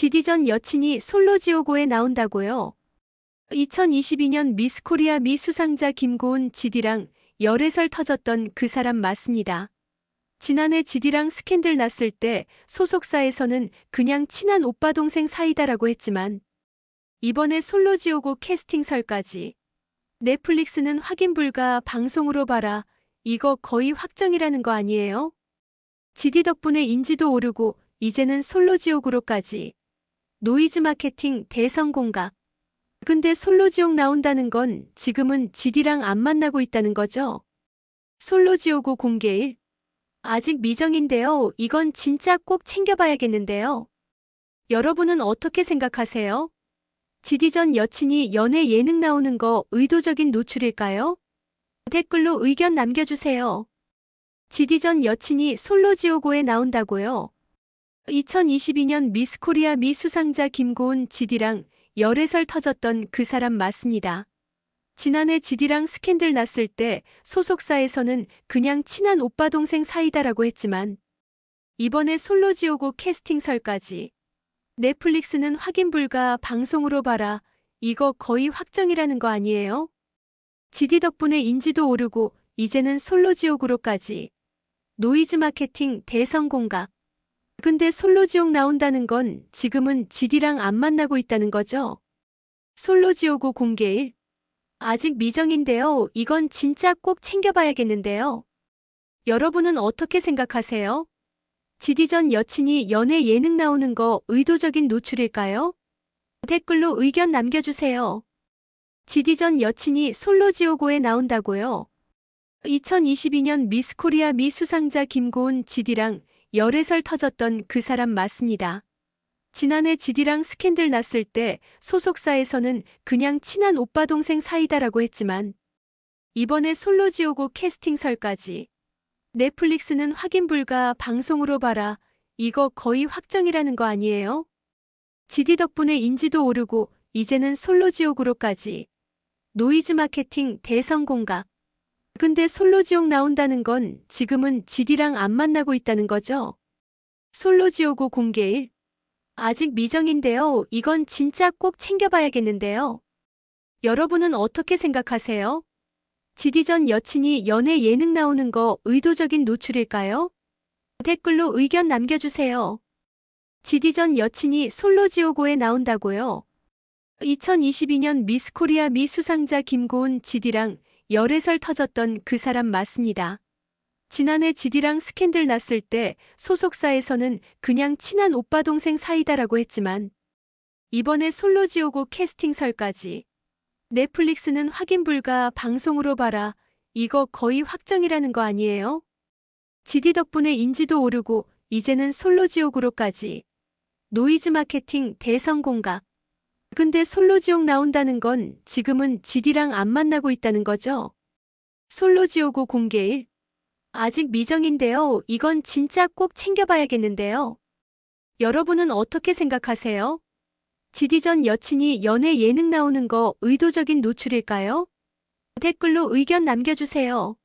지디 전 여친이 솔로지오고에 나온다고요? 2022년 미스코리아 미 수상자 김고은 지디랑 열애설 터졌던 그 사람 맞습니다. 지난해 지디랑 스캔들 났을 때 소속사에서는 그냥 친한 오빠 동생 사이다라고 했지만 이번에 솔로지오고 캐스팅설까지 넷플릭스는 확인 불가 방송으로 봐라. 이거 거의 확정이라는 거 아니에요? 지디 덕분에 인지도 오르고 이제는 솔로지옥으로까지 노이즈 마케팅 대성공각. 근데 솔로지옥 나온다는 건 지금은 지디랑 안 만나고 있다는 거죠? 솔로지옥고 공개일? 아직 미정인데요. 이건 진짜 꼭 챙겨봐야겠는데요. 여러분은 어떻게 생각하세요? 지디 전 여친이 연애 예능 나오는 거 의도적인 노출일까요? 댓글로 의견 남겨주세요. 지디 전 여친이 솔로지오고에 나온다고요? 2022년 미스코리아 미 수상자 김고은 지디랑 열애설 터졌던 그 사람 맞습니다. 지난해 지디랑 스캔들 났을 때 소속사에서는 그냥 친한 오빠 동생 사이다라고 했지만 이번에 솔로지오고 캐스팅설까지 넷플릭스는 확인 불가 방송으로 봐라. 이거 거의 확정이라는 거 아니에요? 지디 덕분에 인지도 오르고 이제는 솔로지옥으로까지 노이즈 마케팅 대성공각. 근데 솔로지옥 나온다는 건 지금은 지디랑 안 만나고 있다는 거죠? 솔로지옥고 공개일? 아직 미정인데요. 이건 진짜 꼭 챙겨봐야겠는데요. 여러분은 어떻게 생각하세요? 지디 전 여친이 연애 예능 나오는 거 의도적인 노출일까요? 댓글로 의견 남겨주세요. 지디 전 여친이 솔로지오고에 나온다고요? 2022년 미스코리아 미 수상자 김고은 지디랑 열애설 터졌던 그 사람 맞습니다. 지난해 지디랑 스캔들 났을 때 소속사에서는 그냥 친한 오빠 동생 사이다라고 했지만 이번에 솔로지오고 캐스팅설까지 넷플릭스는 확인 불가 방송으로 봐라. 이거 거의 확정이라는 거 아니에요? 지디 덕분에 인지도 오르고 이제는 솔로지옥으로까지 노이즈 마케팅 대성공각. 근데 솔로지옥 나온다는 건 지금은 지디랑 안 만나고 있다는 거죠? 솔로지옥고 공개일? 아직 미정인데요. 이건 진짜 꼭 챙겨봐야겠는데요. 여러분은 어떻게 생각하세요? 지디 전 여친이 연애 예능 나오는 거 의도적인 노출일까요? 댓글로 의견 남겨주세요. 지디 전 여친이 솔로지오고에 나온다고요? 2022년 미스코리아 미 수상자 김고은 지디랑 열애설 터졌던 그 사람 맞습니다. 지난해 지디랑 스캔들 났을 때 소속사에서는 그냥 친한 오빠 동생 사이다라고 했지만 이번에 솔로지오고 캐스팅설까지 넷플릭스는 확인 불가 방송으로 봐라. 이거 거의 확정이라는 거 아니에요? 지디 덕분에 인지도 오르고 이제는 솔로지옥으로까지 노이즈 마케팅 대성공각. 근데 솔로지옥 나온다는 건 지금은 지디랑 안 만나고 있다는 거죠? 솔로지오고 공개 일? 아직 미정인데요. 이건 진짜 꼭 챙겨봐야겠는데요. 여러분은 어떻게 생각하세요? 지디 전 여친이 연애 예능 나오는 거 의도적인 노출일까요? 댓글로 의견 남겨주세요.